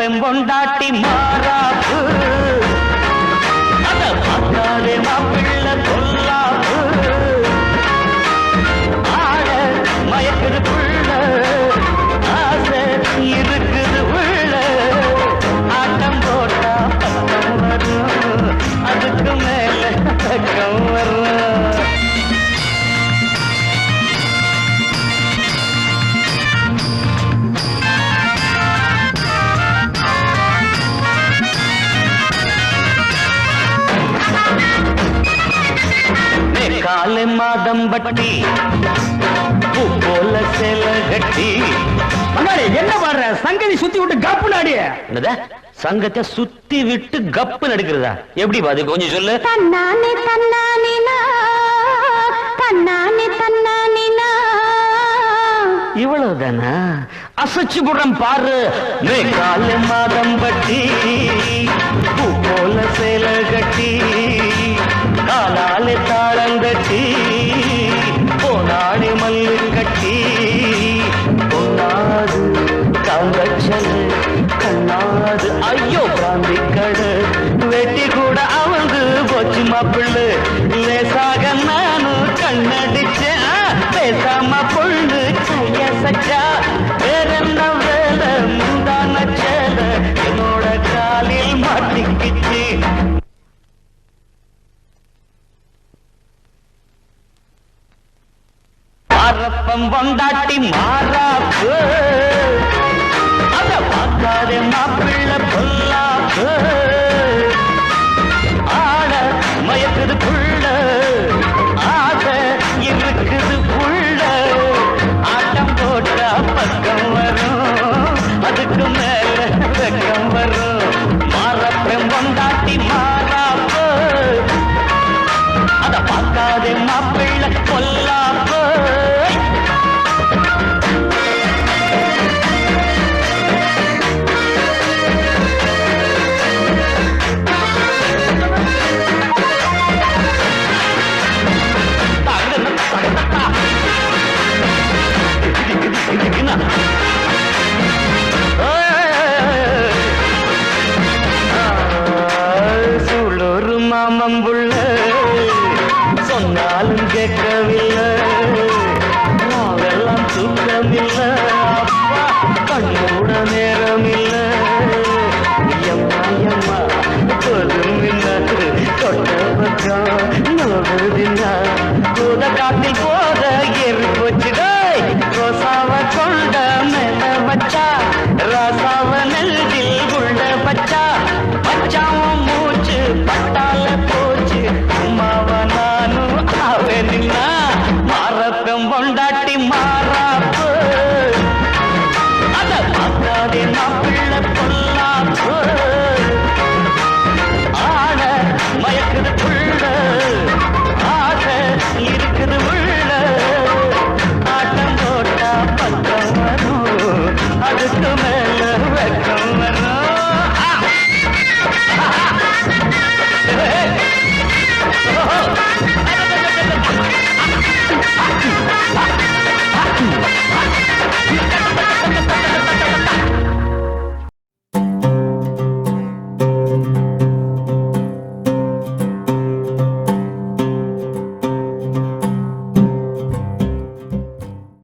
மாறப்பெம் பொண்டாட்டி மாறாப்பு. காலை மாதம் பட்டி பூ போல சேல கட்டி. என்ன பாடுற? சங்கதி சுத்தி விட்டு கப்பு நாடி என்னத? சங்கத்தை சுத்தி விட்டு கப்பு நடுக்கிறதா எப்படி பாது கொஞ்சம் சொல்லு. தன்னானே தன்னானினா தன்னானே தன்னானினா இவ்வளவுதானா? அசைச்சு புறம் பாரு. காலை மாதம் பட்டி பூ போல சேல மாப்பிள்ளு. லேசாக நானும் கண்ணடிச்சேன் பேசாம பொண்ணு கைய சச்சா வேறென்ன வேலை முந்தான சேல. என்னோட காலில் மாட்டிக்கிச்சு. மாரப்பம் வந்தாட்டி மாறாப்பு. அத பார்க்காதே மாப்பிள்ளை கொல்லாதே மாப்பிள்ள கொல்லாப்ப மாமம்புள் போச்சுடா பூத காட்டில் போத ஏறி போச்சுடா ரோசாவ கொண்ட மேல வச்சா ராசாவ நெல்லில் உள்ள பச்சா. பச்சாவும் மூச்சு பட்டால போச்சு. அம்மாவ நானும் அவனா மரத்தம் கொண்டாட்டி மாறாப்பு. அத பார்த்தாதே மாப்பிள்ள பொல்லாப்பு. ஆட மயக்குது